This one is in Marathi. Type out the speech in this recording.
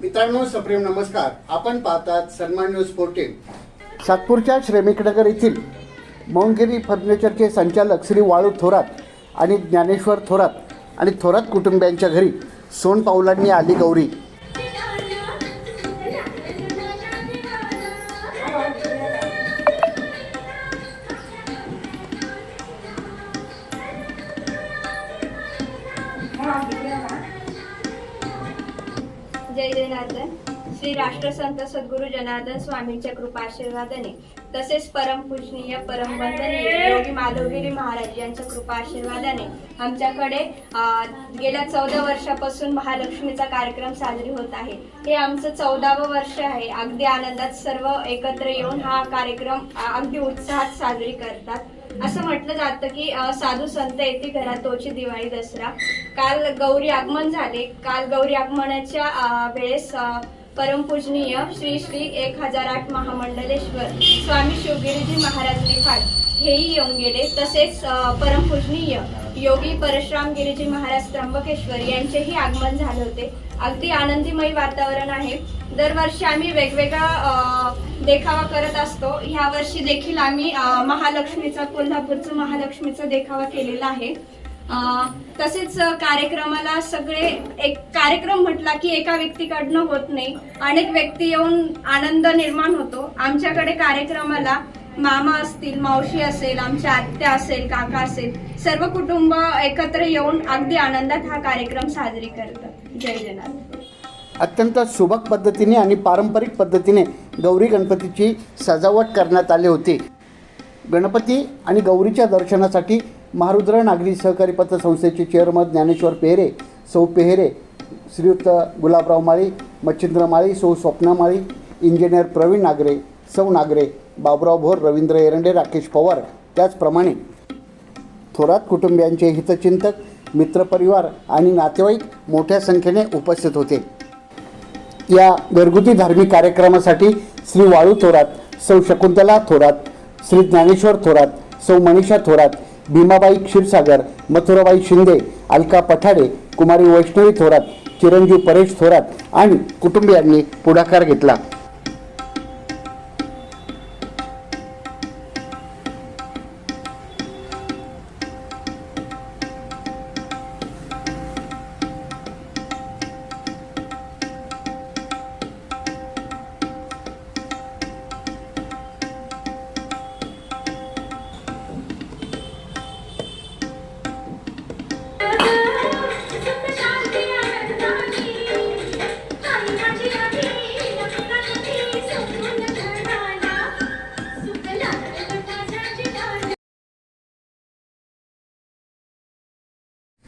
मित्रांनो सप्रेम नमस्कार. आपण पाहतात सन्मान न्यूज फोर्टीन सातपूरच्या श्रमिकनगर येथील मौंगिरी फर्निचरचे संचालक श्री वाळू थोरात आणि ज्ञानेश्वर थोरात आणि थोरात कुटुंबियांच्या घरी सोन पावलांनी आली गौरी. जय जनार्दन श्री राष्ट्रसंत सद्गुरु जनार्दन स्वामींच्या कृपा आशीर्वादाने तसेच परमपूजनीय परमवंदनीय योगी माधवगिरी महाराज यांच्या कृपा आशीर्वादाने आमच्याकडे गेल्या चौदा वर्षापासून महालक्ष्मीचा कार्यक्रम साजरी होत आहे. हे आमचं चौदावं वर्ष आहे. अगदी आनंदात सर्व एकत्र येऊन हा कार्यक्रम अगदी उत्साहात साजरी करतात. असं म्हटलं जातं की साधू संत येते घरात तोची दिवाळी दसरा. काल गौरी आगमन झाले. काल गौरी आगमनाच्या वेळेस परमपूजनीय श्री श्री एक हजार आठ महामंडलेश्वर. स्वामी शिवगिरीजी महाराज निफाड हेही येऊन गेले. तसेच परमपूजनीय योगी परशुराम गिरीजी महाराज त्र्यंबकेश्वर यांचेही आगमन झाले होते. अगदी आनंदीमय वातावरण आहे. दरवर्षी आम्ही वेगवेगळा देखावा करत असतो. ह्या वर्षी देखील आम्ही महालक्ष्मीचा कोल्हापूरचं महालक्ष्मीचा देखावा केलेला आहे. तसेच कार्यक्रमाला सगळे एक कार्यक्रम म्हटला की एका व्यक्तीकडनं होत नाही. अनेक व्यक्ती येऊन आनंद निर्माण होतो. आमच्याकडे कार्यक्रमाला मामा असतील मावशी असेल आमच्या आत्या असेल काका असेल सर्व कुटुंब एकत्र येऊन अगदी आनंदात हा कार्यक्रम साजरी करतात. जय जनार्दन. अत्यंत सुबक पद्धतीने आणि पारंपरिक पद्धतीने गौरी गणपतीची सजावट करण्यात आली होती. गणपती आणि गौरीच्या दर्शनासाठी महारुद्र नागरी सहकारी पतसंस्थेचे चेअरमन ज्ञानेश्वर पेहरे सौ पेहरे श्रीयुक्त गुलाबराव माळी मच्छिंद्र माळी सौ स्वप्ना माळी इंजिनियर प्रवीण नागरे सौ नागरे बाबुराव भोर रवींद्र एरंडे राकेश पवार त्याचप्रमाणे थोरात कुटुंबियांचे हितचिंतक मित्रपरिवार आणि नातेवाईक मोठ्या संख्येने उपस्थित होते. या घरगुती धार्मिक कार्यक्रमासाठी श्री वाळू थोरात सौ शकुंतला थोरात श्री ज्ञानेश्वर थोरात सौ मनीषा थोरात भीमाबाई क्षीरसागर मथुराबाई शिंदे अलका पठाडे कुमारी वैष्णवी थोरात चिरंजीव परेश थोरात आणि कुटुंबियांनी पुढाकार घेतला.